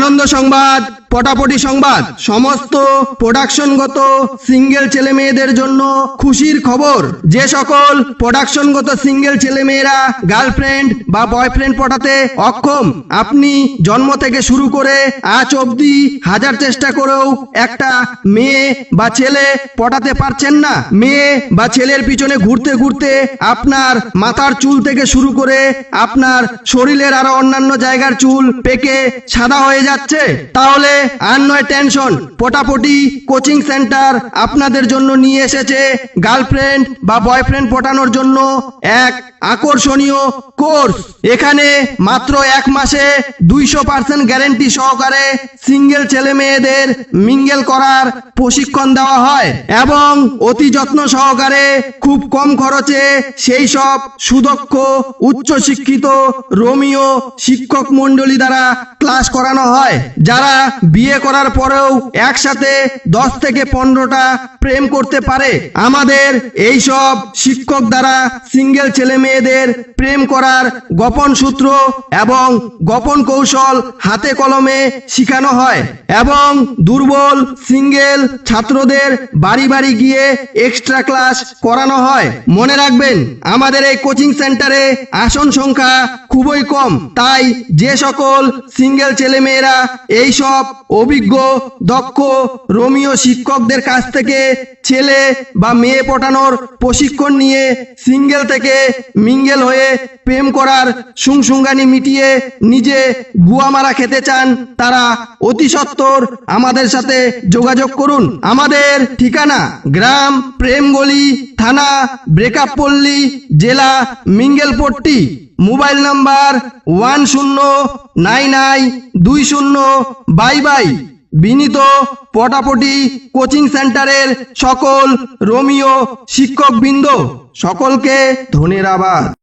আনন্দ সংবাদ। পটাপটি সংবাদ। সমস্ত প্রোডাকশনগত সিঙ্গেল ছেলে মেয়েদের জন্য খুশির খবর। যে সকল প্রোডাকশনগত সিঙ্গেল ছেলে মেয়েরা গার্লফ্রেন্ড বা বয়ফ্রেন্ড পটাতে অক্ষম, আপনি জন্ম থেকে শুরু করে আজ অবধি হাজার চেষ্টা করেও একটা মেয়ে বা ছেলে পটাতে পারছেন না। মেয়ে বা ছেলের পিছনে ঘুরতে ঘুরতে আপনার মাথার চুল থেকে শুরু করে আপনার শরীরের আরও অন্যান্য জায়গার চুল পেকে সাদা হয়ে যাচ্ছে। তাহলে আর নয় টেনশন, পটাপটি, কোচিং সেন্টার আপনাদের জন্য নিয়ে এসেছে গার্লফ্রেন্ড বা বয়ফ্রেন্ড পটানোর জন্য এক আকর্ষণীয় কোর্স। এখানে মাত্র এক মাসে দুইশো পার্সেন্ট গ্যারেন্টি সহকারে সিঙ্গেল ছেলে মেয়েদের মিঙ্গেল করার প্রশিক্ষণ দেওয়া হয় এবং অতি যত্ন সহকারে খুব কম খরচে সেই সব সুদক্ষ উচ্চ শিক্ষিত রোমিও শিক্ষক মণ্ডলী দ্বারা ক্লাস করানো হয়। যারা বিয়ে করার পরেও একসাথে দশ থেকে পনেরোটা প্রেম করতে পারে। আমাদের এই সব শিক্ষক দ্বারা সিঙ্গেল ছেলে মেয়েদের প্রেম করার গোপন সূত্র এবং গোপন কৌশল হাতে কলমে শেখানো হয় এবং দুর্বল সিঙ্গেল ছাত্রদের বাড়ি বাড়ি গিয়ে এক্সট্রা ক্লাস করানো হয়। মনে রাখবেন, আমাদের এই কোচিং সেন্টারে আসন সংখ্যা খুবই কম। তাই যে সকল সিঙ্গেল ছেলেমেয়েরা এই সব অভিজ্ঞ, দক্ষ, রোমিও শিক্ষকদের কাছ থেকে ছেলে বা মেয়ে পটানোর প্রশিক্ষণ নিয়ে সিঙ্গেল থেকে মিঙ্গেল হয়ে প্রেম করার সুংসুঙ্গানি মিটিয়ে নিজে গুয়ামারা খেতে চান, তারা অতি সত্বর আমাদের সাথে যোগাযোগ করুন। আমাদের ঠিকানা গ্রাম, প্রেমগলি, থানা ব্রেকআপ পল্লী জেলা, মিঙ্গেলপট্টি। মোবাইল নাম্বার ওয়ান শূন্য, নাইন নাই দুই শূন্য, বাই বাই। বিনীত পটাপটি কোচিং সেন্টারের সকল রোমিও শিক্ষকবৃন্দ, সকলকে ধন্যবাদ।